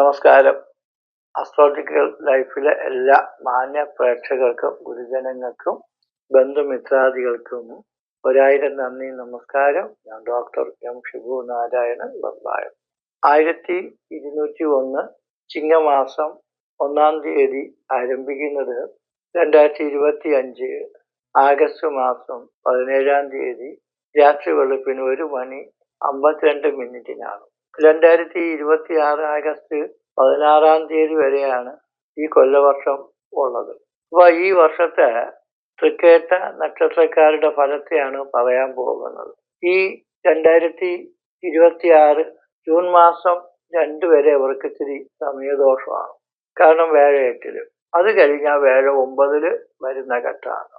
നമസ്കാരം. അസ്ട്രോളജിക്കൽ ലൈഫിലെ എല്ലാ മാന്യ പ്രേക്ഷകർക്കും ഗുരുജനങ്ങൾക്കും ബന്ധുമിത്രാദികൾക്കും ഒരായിരം നന്ദി നമസ്കാരം. ഞാൻ ഡോക്ടർ എം ഷിബു നാരായണൻ ബംബായം. ആയിരത്തി ഇരുന്നൂറ്റി ഒന്ന് ചിങ്ങമാസം ഒന്നാം തീയതി ആരംഭിക്കുന്നത് രണ്ടായിരത്തി ഇരുപത്തി അഞ്ച് ആഗസ്റ്റ് മാസം പതിനേഴാം തീയതി രാത്രി വെളുപ്പിന് ഒരു മണി അമ്പത്തിരണ്ട് മിനിറ്റിനാണ്. രണ്ടായിരത്തി ഇരുപത്തി ആറ് ആഗസ്റ്റ് പതിനാറാം തീയതി വരെയാണ് ഈ കൊല്ലവർഷം ഉള്ളത്. അപ്പൊ ഈ വർഷത്തെ തൃക്കേട്ട നക്ഷത്രക്കാരുടെ ഫലത്തെയാണ് പറയാൻ പോകുന്നത്. ഈ രണ്ടായിരത്തി ഇരുപത്തിയാറ് ജൂൺ മാസം രണ്ട് വരെ അവർക്ക് ഇത്തിരി സമയദോഷമാണ്. കാരണം വേഴ എട്ടിൽ അത് കഴിഞ്ഞാൽ വേഴ ഒമ്പതിൽ വരുന്ന ഘട്ടമാണ്.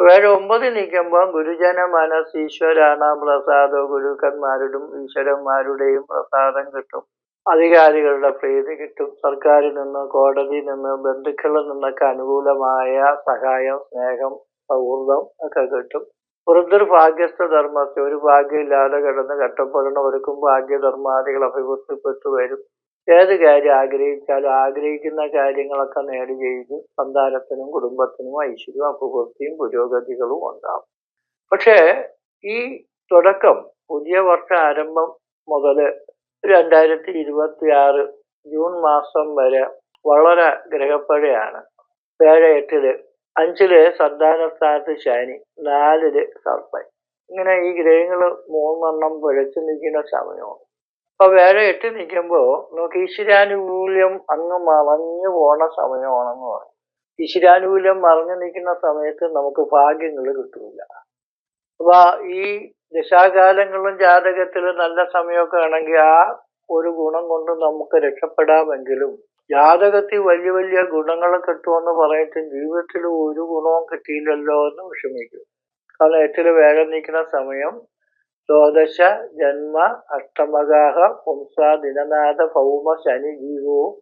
വേഴ ഒമ്പതിൽ നിൽക്കുമ്പോൾ ഗുരുജന മനസ് ഈശ്വരാണ് പ്രസാദോ. ഗുരുക്കന്മാരുടെയും ഈശ്വരന്മാരുടെയും പ്രസാദം കിട്ടും. അധികാരികളുടെ പ്രീതി കിട്ടും. സർക്കാരിൽ നിന്ന് കോടതിയിൽ നിന്ന് ബന്ധുക്കളിൽ നിന്നൊക്കെ അനുകൂലമായ സഹായം സ്നേഹം സൗഹൃദം ഒക്കെ കിട്ടും. വൃദ്ധർ ഭാഗ്യസ്ഥ ധർമ്മത്തെ ഒരു ഭാഗ്യമില്ലാതെ കിടന്ന് കഷ്ടപ്പെടുന്നവർക്കും ഭാഗ്യധർമാദികൾ അഭിവൃദ്ധിപ്പെട്ടു വരും. ഏത് കാര്യം ആഗ്രഹിച്ചാലും ആഗ്രഹിക്കുന്ന കാര്യങ്ങളൊക്കെ നേടി ചെയ്ത് സന്താനത്തിനും കുടുംബത്തിനും ഐശ്വര്യവും അഭിവൃദ്ധിയും പുരോഗതികളും ഉണ്ടാവും. പക്ഷേ ഈ തുടക്കം പുതിയ വർഷ ആരംഭം മുതൽ രണ്ടായിരത്തി ഇരുപത്തി ആറ് ജൂൺ മാസം വരെ വളരെ ഗ്രഹപ്പഴയാണ്. ഏഴ് എട്ടിൽ അഞ്ചിൽ സന്താന സ്ഥാനത്ത് ശനി നാലിൽ സർപ്പൻ. ഇങ്ങനെ ഈ ഗ്രഹങ്ങൾ മൂന്നെണ്ണം പിഴച്ചു നിൽക്കുന്ന സമയമാണ്. അപ്പൊ വേറെ എട്ട് നിൽക്കുമ്പോൾ നമുക്ക് ഈശ്വരാനുകൂല്യം അങ്ങ് മറഞ്ഞു പോണ സമയമാണെന്ന് പറയും. ഈശ്വരാനുകൂല്യം മറഞ്ഞു നിൽക്കുന്ന സമയത്ത് നമുക്ക് ഭാഗ്യങ്ങൾ കിട്ടൂല. അപ്പൊ ഈ ദശാകാലങ്ങളും ജാതകത്തിൽ നല്ല സമയമൊക്കെ ആണെങ്കിൽ ആ ഒരു ഗുണം കൊണ്ട് നമുക്ക് രക്ഷപ്പെടാമെങ്കിലും ജാതകത്തിൽ വലിയ വലിയ ഗുണങ്ങൾ കിട്ടുമെന്ന് പറഞ്ഞിട്ട് ജീവിതത്തിൽ ഒരു ഗുണവും കിട്ടിയില്ലല്ലോ എന്ന് വിഷമിക്കും. കാരണം ഏറ്റവും വേഗം നീക്കുന്ന സമയം ദ്വാദശ ജന്മ അഷ്ടമകാഹ പുംസ ദിനനാഥ ഭൗമ ശനി ജീവവും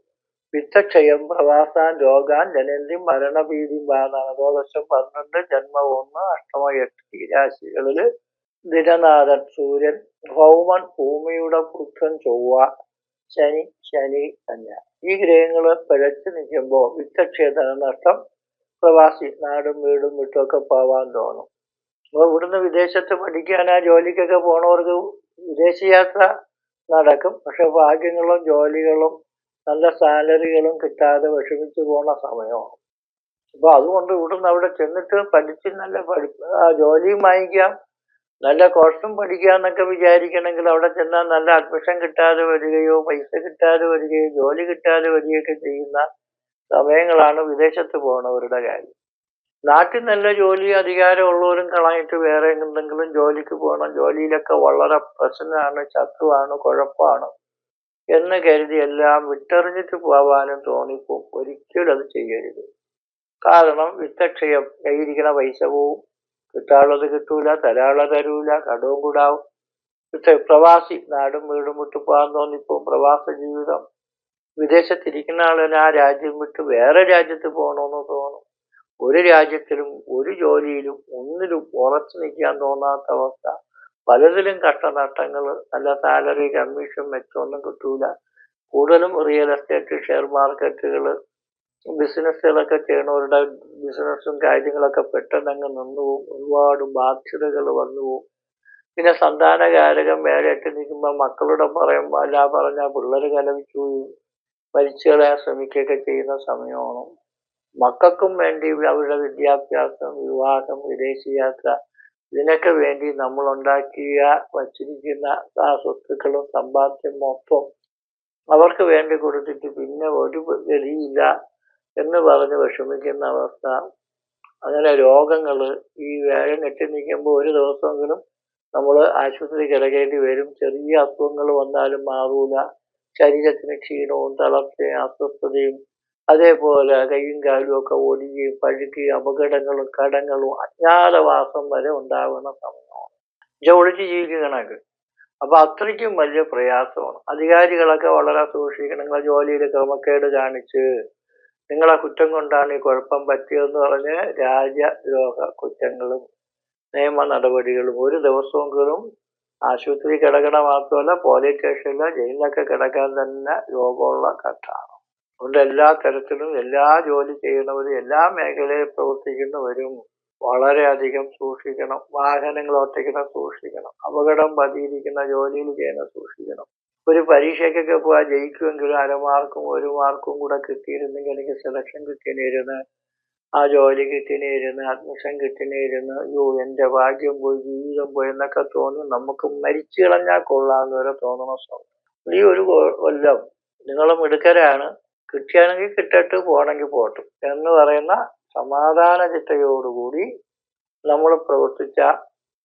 വിത്തക്ഷയം പ്രവാസാൻ രോഗാൻ ജനന്തി മരണഭീതി ബാധാണ് ദ്വാദശം പന്ത്രണ്ട് ജന്മ ഒന്ന് അഷ്ടമ എട്ട്. ഈ രാശികളിൽ ദിനനാഥൻ സൂര്യൻ ഭൗമൻ ഭൂമിയുടെ പുത്രൻ ചൊവ്വ ശനി ശനി തന്നെ ഈ ഗ്രഹങ്ങൾ പിഴച്ചു നിൽക്കുമ്പോൾ വിത്തക്ഷേത്ര നഷ്ടം പ്രവാസി നാടും വീടും വിട്ടൊക്കെ പോവാൻ തോന്നും. അപ്പോൾ ഇവിടുന്ന് വിദേശത്ത് പഠിക്കാനാ ജോലിക്കൊക്കെ പോണവർക്ക് വിദേശയാത്ര നടക്കും. പക്ഷെ ഭാഗ്യങ്ങളും ജോലികളും നല്ല സാലറികളും കിട്ടാതെ വിഷമിച്ചു പോണ സമയമാണ്. അപ്പൊ അതുകൊണ്ട് ഇവിടുന്ന് അവിടെ ചെന്നിട്ട് പഠിച്ച് നല്ല പഠി ജോലിയും വാങ്ങിക്കാം നല്ല കോഴ്സും പഠിക്കാന്നൊക്കെ വിചാരിക്കണമെങ്കിൽ അവിടെ ചെന്നാൽ നല്ല അഡ്മിഷൻ കിട്ടാതെ വരികയോ പൈസ കിട്ടാതെ വരികയോ ജോലി കിട്ടാതെ വരികയൊക്കെ ചെയ്യുന്ന സമയങ്ങളാണ് വിദേശത്ത് പോകണവരുടെ കാര്യം. നാട്ടിൽ നല്ല ജോലി അധികാരമുള്ളവരും കളഞ്ഞിട്ട് വേറെ എന്തെങ്കിലും ജോലിക്ക് പോകണം. ജോലിയിലൊക്കെ വളരെ പ്രശ്നമാണ് ശത്രുവാണ് കുഴപ്പമാണ്. എന്ന് കരുതി എല്ലാം വിട്ടെറിഞ്ഞിട്ട് പോവാനും തോന്നിപ്പോ ഒരിക്കലും അത് ചെയ്യരുത്. കാരണം വിത്തക്ഷയം കയ്യിരിക്കണ പൈസ പോവും. കിട്ടാനുള്ളത് കിട്ടൂല തരാനുള്ളത് തരൂല കടവും കൂടാവും. പ്രവാസി നാടും വീടും വിട്ടു പോകാൻ തോന്നിപ്പോ പ്രവാസ ജീവിതം. വിദേശത്തിരിക്കുന്ന ആളിന് ആ രാജ്യം വിട്ട് വേറെ രാജ്യത്ത് പോകണമെന്ന് തോന്നും. ഒരു രാജ്യത്തിലും ഒരു ജോലിയിലും ഒന്നിലും ഉറച്ചു നിൽക്കാൻ തോന്നാത്ത അവസ്ഥ. പലതിലും കഷ്ടനഷ്ടങ്ങൾ നല്ല സാലറി കമ്മീഷൻ മെച്ചമൊന്നും കിട്ടൂല. കൂടുതലും റിയൽ എസ്റ്റേറ്റ് ഷെയർ മാർക്കറ്റുകൾ ബിസിനസ്സുകളൊക്കെ ചെയ്യണവരുടെ ബിസിനസ്സും കാര്യങ്ങളൊക്കെ പെട്ടെന്ന് അങ്ങ് നിന്നു പോകും. ഒരുപാട് ബാധ്യതകൾ വന്നു പോകും. പിന്നെ സന്താനകാരകം വേറെയിട്ട് നിൽക്കുമ്പോൾ മക്കളുടെ പറയും അല്ല പറഞ്ഞാൽ പിള്ളേർ കലവിച്ചു മരിച്ചു കളയാൻ ശ്രമിക്കുകയൊക്കെ ചെയ്യുന്ന സമയമാണ്. മക്കൾക്കും വേണ്ടി അവരുടെ വിദ്യാഭ്യാസം വിവാഹം വിദേശയാത്ര ഇതിനൊക്കെ വേണ്ടി നമ്മൾ ഉണ്ടാക്കിയ വച്ചിരിക്കുന്ന ആ സ്വത്തുക്കളും സമ്പാദ്യം മൊത്തം അവർക്ക് വേണ്ടി കൊടുത്തിട്ട് പിന്നെ ഒരു ഗതിയില്ല എന്ന് പറഞ്ഞ് വിഷമിക്കുന്ന അവസ്ഥ. അങ്ങനെ രോഗങ്ങൾ ഈ വേഴം കെട്ടി നിൽക്കുമ്പോൾ ഒരു ദിവസമെങ്കിലും നമ്മൾ ആശുപത്രി കിടക്കേണ്ടി വരും. ചെറിയ അസുഖങ്ങൾ വന്നാലും മാറൂല. ശരീരത്തിന് ക്ഷീണവും തളർച്ചയും അസ്വസ്ഥതയും അതേപോലെ കൈയും കാലും ഒക്കെ ഒടിയുകയും പഴുക്കുകയും അപകടങ്ങളും കടങ്ങളും അജ്ഞാതവാസം വരെ ഉണ്ടാകുന്ന സമയമാണ് ജോളിച്ച് ജീവിക്കണക്ക് അപ്പൊ അത്രയ്ക്കും വലിയ പ്രയാസമാണ്. അധികാരികളൊക്കെ വളരെ സൂക്ഷിക്കണം. നിങ്ങളെ ജോലിയിൽ ക്രമക്കേട് കാണിച്ച് നിങ്ങളെ കുറ്റം കൊണ്ടാണ് ഈ കുഴപ്പം പറ്റിയതെന്ന് പറഞ്ഞ് രാജ്യദ്രോഹ കുറ്റങ്ങളും നിയമ നടപടികളും ഒരു ദിവസമെങ്കിലും ആശുപത്രി കിടക്കണ മാത്രമല്ല പോലീസ് സ്റ്റേഷനിലോ ജയിലിലൊക്കെ കിടക്കാൻ തന്നെ രോഗമുള്ള ഘട്ടമാണ് അതുകൊണ്ട് എല്ലാ തരത്തിലും എല്ലാ ജോലി ചെയ്യുന്നവരും എല്ലാ മേഖലയിൽ പ്രവർത്തിക്കുന്നവരും വളരെയധികം സൂക്ഷിക്കണം. വാഹനങ്ങൾ ഒറ്റയ്ക്കുന്ന സൂക്ഷിക്കണം. അപകടം പതിയിരിക്കുന്ന ജോലിയിൽ ചെയ്യുന്ന സൂക്ഷിക്കണം. ഒരു പരീക്ഷയ്ക്കൊക്കെ പോയാൽ ജയിക്കുമെങ്കിലും അരമാർക്കും ഒരു മാർക്കും കൂടെ കിട്ടിയിരുന്നെങ്കിൽ എനിക്ക് സെലക്ഷൻ കിട്ടിയിരുന്ന് ആ ജോലി കിട്ടിയിരുന്ന് അഡ്മിഷൻ കിട്ടിയിരുന്ന് യോ എന്റെ ഭാഗ്യം പോയി ജീവിതം പോയി എന്നൊക്കെ തോന്നി. നമുക്ക് മരിച്ചു കളഞ്ഞാൽ കൊള്ളാമെന്ന് വരെ തോന്നണ സ്വാമി ഈ ഒരു കൊല്ലം നിങ്ങൾ മിടുക്കരാണ്. കിട്ടിയാണെങ്കിൽ കിട്ടട്ട് പോകണമെങ്കിൽ പോകട്ടെ എന്ന് പറയുന്ന സമാധാന ചിട്ടയോടുകൂടി നമ്മൾ പ്രവർത്തിച്ച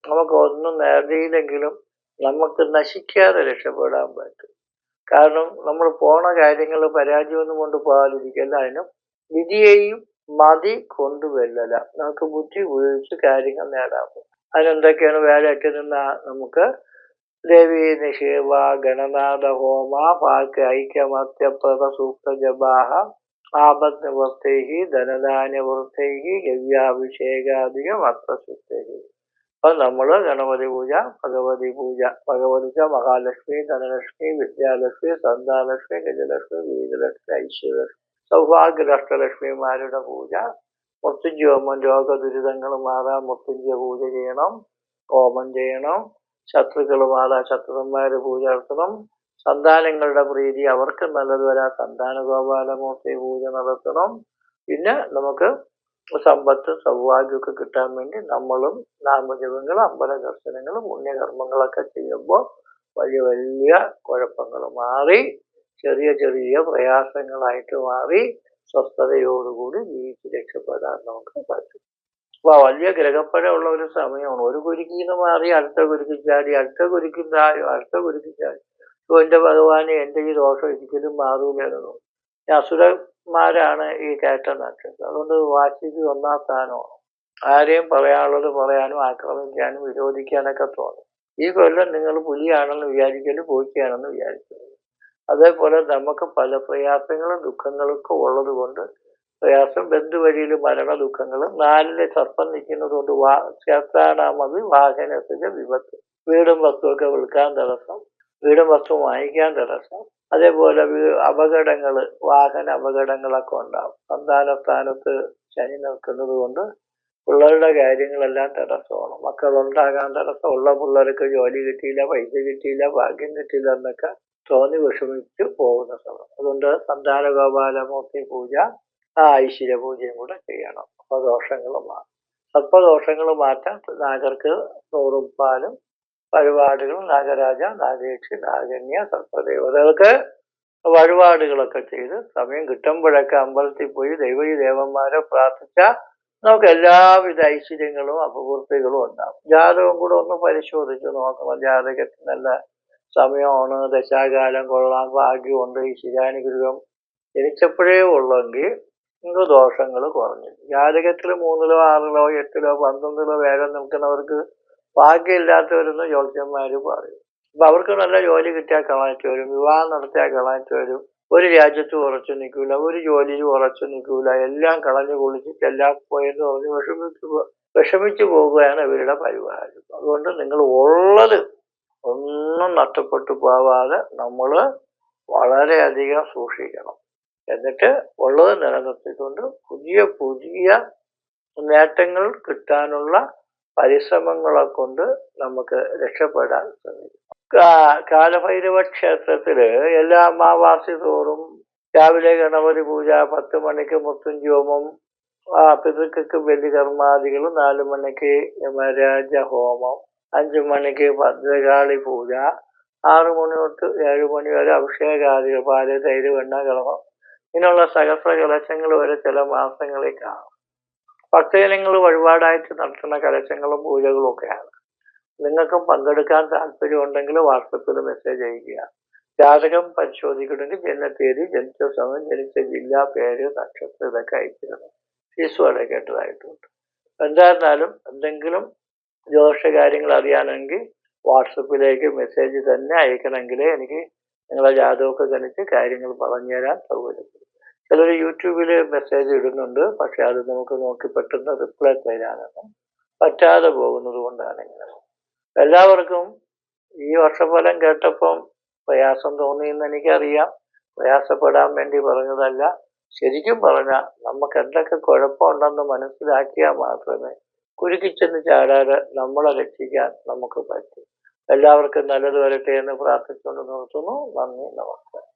നമുക്ക് ഒന്നും നേടിയില്ലെങ്കിലും നമുക്ക് നശിക്കാതെ രക്ഷപ്പെടാൻ പറ്റും. കാരണം നമ്മൾ പോണ കാര്യങ്ങൾ പരാജയമൊന്നും കൊണ്ട് പോകാതിരിക്കല്ല. അതിനും വിധിയെയും മതി കൊണ്ടുവരില്ല. നമുക്ക് ബുദ്ധി ഉപയോഗിച്ച് കാര്യങ്ങൾ നേടാൻ പറ്റും. അതിനെന്തൊക്കെയാണ് വേലയൊക്കെ നിന്ന നമുക്ക് ദേവി നിഷേവ ഗണനാഥ ഹോമ പാക്ക് ഐക്യമത്യപ്രദ സൂക്ത ജപാഹ ആപത് നിവൃത്തൈഹി ധനധാന്യവൃത്തൈഹി ഗവ്യാഭിഷേകാധികം അർത്ഥശുദ്ധൈഹി അപ്പൊ നമ്മൾ ഗണപതി പൂജ ഭഗവതി പൂജ. ഭഗവതിച്ച മഹാലക്ഷ്മി ധനലക്ഷ്മി വിദ്യാലക്ഷ്മി സന്താലക്ഷ്മി ഗജലക്ഷ്മി വീരലക്ഷ്മി ഐശ്വര്യലക്ഷ്മി സൗഭാഗ്യലക്ഷലക്ഷ്മിമാരുടെ പൂജ. മുത്തുഞ്ചി ഹോമം രോഗ ദുരിതങ്ങൾ മാറാൻ മൃത്യുഞ്ജ പൂജ ചെയ്യണം ഹോമം ചെയ്യണം. ശത്രുക്കൾ മാറാൻ ശത്രുന്മാര് പൂജ നടത്തണം. സന്താനങ്ങളുടെ പ്രീതി അവർക്ക് നല്ലത് വരാ. സന്താന ഗോപാലമൂർത്തി പൂജ നടത്തണം. പിന്നെ നമുക്ക് സമ്പത്ത് സൗഭാഗ്യമൊക്കെ കിട്ടാൻ വേണ്ടി നമ്മളും നാമജപങ്ങൾ അമ്പല ദർശനങ്ങളും പുണ്യകർമ്മങ്ങളൊക്കെ ചെയ്യുമ്പോൾ വലിയ വലിയ കുഴപ്പങ്ങൾ മാറി ചെറിയ ചെറിയ പ്രയാസങ്ങളായിട്ട് മാറി സ്വസ്ഥതയോടുകൂടി ജീവിച്ച് രക്ഷപ്പെടാൻ നമുക്ക് പറ്റും. അപ്പൊ വലിയ ഗ്രഹപ്പഴ ഉള്ള ഒരു സമയമാണ്. ഒരു കുരുക്കിൽ നിന്ന് മാറി അടുത്ത കുരുക്കി ചാടി അടുത്ത കുരുക്കി താഴെ അടുത്ത കുരുക്കി ചാടി. അപ്പൊ എന്റെ ഭഗവാനെ എന്റെ ഈ ദോഷം ഒരിക്കലും മാറൂലെന്നു അസുരന്മാരാണ് ഈ കയറ്റ നക്ഷത്രം അതുകൊണ്ട് വാശിക്ക് ഒന്നാം സ്ഥാനമാണ് ആരെയും പറയാനുള്ളത് പറയാനും ആക്രമിക്കാനും വിരോധിക്കാനൊക്കെ തോന്നും. ഈ കൊല്ലം നിങ്ങൾ പുലിയാണെന്ന് വിചാരിക്കൽ പൂച്ചയാണെന്ന് വിചാരിക്കരുത് അതേപോലെ നമുക്ക് പല പ്രയാസങ്ങളും ദുഃഖങ്ങളൊക്കെ ഉള്ളത് കൊണ്ട് പ്രയാസം ബന്ധുവഴിയിൽ മരണ ദുഃഖങ്ങളും നാലിലെ സർപ്പം നിൽക്കുന്നത് കൊണ്ട് വാ ചേർത്താണാമത് വാഹനത്തിന്റെ വിപത്ത്. വീടും വസ്തുവൊക്കെ വിൽക്കാൻ തടസ്സം. വീടും വസ്തു വാങ്ങിക്കാൻ തടസ്സം. അതേപോലെ അപകടങ്ങൾ വാഹന അപകടങ്ങളൊക്കെ ഉണ്ടാവും. സന്താന സ്ഥാനത്ത് ശനി നിൽക്കുന്നത് കൊണ്ട് പിള്ളേരുടെ കാര്യങ്ങളെല്ലാം തടസ്സമാണ്. മക്കളുണ്ടാകാൻ തടസ്സം ഉള്ള പിള്ളേർക്ക് ജോലി കിട്ടിയില്ല പൈസ കിട്ടിയില്ല ഭാഗ്യം കിട്ടിയില്ല എന്നൊക്കെ തോന്നി വിഷമിച്ച് പോകുന്ന സമയം. അതുകൊണ്ട് സന്താന ഗോപാലമൂർത്തി പൂജ ആ ഐശ്വര്യ പൂജയും കൂടെ ചെയ്യണം. അപ്പൊ ദോഷങ്ങൾ മാറും സർപ്പദോഷങ്ങൾ മാറ്റാൻ നാഗർക്ക് നൂറുപ്പാലും വഴിപാടുകളും നാഗരാജ നാഗേക്ഷി നാഗന്യ സർപ്പദേവതകൾക്ക് വഴിപാടുകളൊക്കെ ചെയ്ത് സമയം കിട്ടുമ്പോഴൊക്കെ അമ്പലത്തിൽ പോയി ദൈവീ ദേവന്മാരെ പ്രാർത്ഥിച്ച നമുക്ക് എല്ലാവിധ ഐശ്വര്യങ്ങളും അപകീർത്തികളും ഉണ്ടാവും. ജാതകം കൂടെ ഒന്ന് പരിശോധിച്ച് നോക്കണം. ജാതകത്തിന് നല്ല സമയമാണ്. ദശാകാലം കൊള്ളാം. ഭാഗ്യമുണ്ട്. ഈ ശിരാനുഗ്രഹം ജനിച്ചപ്പോഴേ ഉള്ളെങ്കിൽ നിങ്ങൾക്ക് ദോഷങ്ങൾ കുറഞ്ഞു. ജാതകത്തിൽ മൂന്നിലോ ആറിലോ എട്ടിലോ പന്ത്രണ്ടിലോ വേഗം നിൽക്കുന്നവർക്ക് ഭാഗ്യമില്ലാത്തവരെന്ന് ജ്യോത്സ്യന്മാർ പറയും. അപ്പൊ അവർക്ക് നല്ല ജോലി കിട്ടിയാൽ കളഞ്ഞിട്ട് വരും. വിവാഹം നടത്തിയാൽ കളഞ്ഞിട്ട് വരും. ഒരു രാജ്യത്ത് ഉറച്ചു നിൽക്കൂല ഒരു ജോലിയിൽ ഉറച്ചു നിൽക്കൂല എല്ലാം കളഞ്ഞു കുളിച്ചിട്ട് എല്ലാം പോയെന്ന് പറഞ്ഞ് വിഷമിച്ചു വിഷമിച്ചു പോകുകയാണ് ഇവരുടെ പരിപാടി. അതുകൊണ്ട് നിങ്ങൾ ഉള്ളത് ഒന്നും നഷ്ടപ്പെട്ടു പോവാതെ നമ്മൾ വളരെയധികം സൂക്ഷിക്കണം. എന്നിട്ട് ഉള്ളത് നിലനിർത്തിക്കൊണ്ട് പുതിയ പുതിയ നേട്ടങ്ങൾ കിട്ടാനുള്ള പരിശ്രമങ്ങളെ കൊണ്ട് നമുക്ക് രക്ഷപ്പെടാൻ ശ്രമിക്കും. കാലഭൈരവ ക്ഷേത്രത്തിൽ എല്ലാ അമാവാസി തോറും രാവിലെ ഗണപതി പൂജ പത്ത് മണിക്ക് മുത്തുംജോമം പിതൃക്കൾക്ക് ബലികർമാദികളും നാലു മണിക്ക് യമരാജ ഹോമം അഞ്ചു മണിക്ക് ഭദ്രകാളി പൂജ ആറു മണി തൊട്ട് ഏഴു മണി വരെ അഭിഷേകാദികൾ പാൽ തൈര് വെണ്ണ കളമം ഇങ്ങനെയുള്ള സഹസ്ര കലശങ്ങൾ വരെ ചില മാസങ്ങളിൽ കാണും. ഭക്തജനങ്ങൾ വഴിപാടായിട്ട് നടത്തുന്ന കലശങ്ങളും പൂജകളും ഒക്കെയാണ്. നിങ്ങൾക്കും പങ്കെടുക്കാൻ താല്പര്യമുണ്ടെങ്കിൽ വാട്സപ്പിൽ മെസ്സേജ് അയക്കുക ജാതകം പരിശോധിക്കണമെങ്കിൽ ജനനത്തീയതി ജനിച്ച സമയം ജനിച്ച ജില്ല പേര് നക്ഷത്രം ഇതൊക്കെ അയച്ചിരുന്നു. ഫീസും അടയ്ക്കേണ്ടതായിട്ടുണ്ട് എന്തായിരുന്നാലും എന്തെങ്കിലും ജ്യോതിഷ കാര്യങ്ങൾ അറിയാനെങ്കിൽ വാട്സപ്പിലേക്ക് മെസ്സേജ് തന്നെ അയക്കണമെങ്കിലേ എനിക്ക് നിങ്ങളെ ജാതകമൊക്കെ ഗണിച്ച് കാര്യങ്ങൾ പറഞ്ഞു തരാൻ സൗകര്യപ്പെടും ചിലർ യൂട്യൂബിൽ മെസ്സേജ് ഇടുന്നുണ്ട്. പക്ഷെ അത് നമുക്ക് നോക്കി പെട്ടെന്ന് റിപ്ലൈ തരാനൊന്നും പറ്റാതെ പോകുന്നത് കൊണ്ടാണ് ഇങ്ങനെ. എല്ലാവർക്കും ഈ വർഷഫലം കേട്ടപ്പം പ്രയാസം തോന്നിയെന്ന് എനിക്കറിയാം. പ്രയാസപ്പെടാൻ വേണ്ടി പറഞ്ഞതല്ല. ശരിക്കും പറഞ്ഞാൽ നമുക്ക് എന്തൊക്കെ കുഴപ്പമുണ്ടെന്ന് മനസ്സിലാക്കിയാൽ മാത്രമേ കുരുക്കിച്ചെന്ന് ചാടാതെ നമ്മളെ രക്ഷിക്കാൻ നമുക്ക് പറ്റൂ. എല്ലാവർക്കും നല്ലത് വരട്ടെ എന്ന് പ്രാർത്ഥിച്ചുകൊണ്ട് നിർത്തുന്നു. നന്ദി നമസ്കാരം.